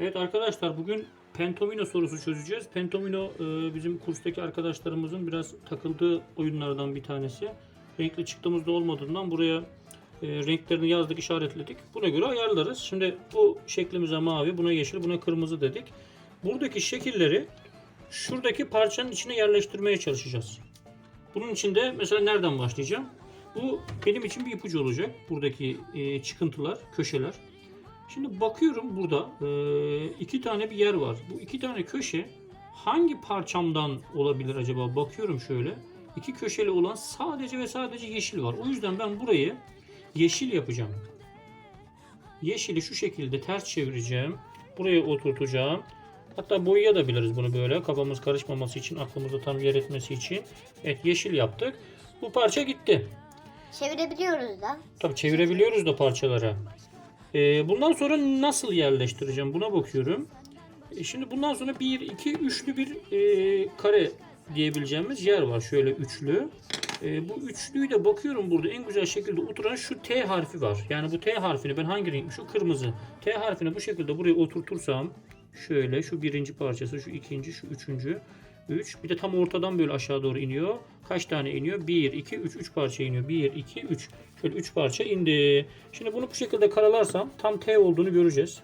Evet arkadaşlar bugün Pentomino sorusu çözeceğiz. Pentomino e, bizim kurstaki arkadaşlarımızın biraz takıldığı oyunlardan bir tanesi. Renkli çıktığımızda olmadığından buraya e, renklerini yazdık, işaretledik. Buna göre ayarlarız. Şimdi bu şeklimize mavi, buna yeşil, buna kırmızı dedik. Buradaki şekilleri şuradaki parçanın içine yerleştirmeye çalışacağız. Bunun için de mesela nereden başlayacağım? Bu benim için bir ipucu olacak. Buradaki e, çıkıntılar, köşeler. Şimdi bakıyorum burada iki tane bir yer var. Bu iki tane köşe hangi parçamdan olabilir acaba? Bakıyorum şöyle. İki köşeli olan sadece ve sadece yeşil var. O yüzden ben burayı yeşil yapacağım. Yeşili şu şekilde ters çevireceğim. Buraya oturtacağım. Hatta boyayabiliriz bunu böyle. Kafamız karışmaması için, aklımızda tam yer etmesi için. Evet yeşil yaptık. Bu parça gitti. Çevirebiliyoruz da. Tabii çevirebiliyoruz da parçalara. Ee, bundan sonra nasıl yerleştireceğim buna bakıyorum. E, şimdi bundan sonra bir, iki, üçlü bir e, kare diyebileceğimiz yer var. Şöyle üçlü. E, bu üçlüyü de bakıyorum burada en güzel şekilde oturan şu T harfi var. Yani bu T harfini ben hangi renk? Şu kırmızı. T harfini bu şekilde buraya oturtursam şöyle şu birinci parçası, şu ikinci, şu üçüncü. 3. Bir de tam ortadan böyle aşağı doğru iniyor. Kaç tane iniyor? 1, 2, 3. 3 parça iniyor. 1, 2, 3. Şöyle 3 parça indi. Şimdi bunu bu şekilde karalarsam tam T olduğunu göreceğiz.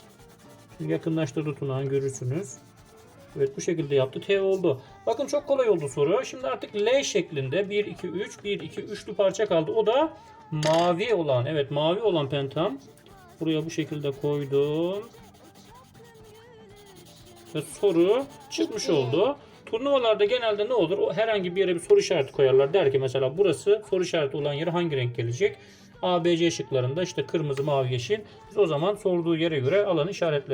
Şimdi yakınlaştırdı Tunağan görürsünüz. Evet bu şekilde yaptı. T oldu. Bakın çok kolay oldu soru. Şimdi artık L şeklinde 1, 2, 3, 1, 2, 3'lü parça kaldı. O da mavi olan. Evet mavi olan pentam. Buraya bu şekilde koydum. Ve soru çıkmış oldu. Turnuvalarda genelde ne olur? O herhangi bir yere bir soru işareti koyarlar. Der ki mesela burası soru işareti olan yere hangi renk gelecek? A, B, C şıklarında işte kırmızı, mavi, yeşil. Biz o zaman sorduğu yere göre alanı işaretleriz.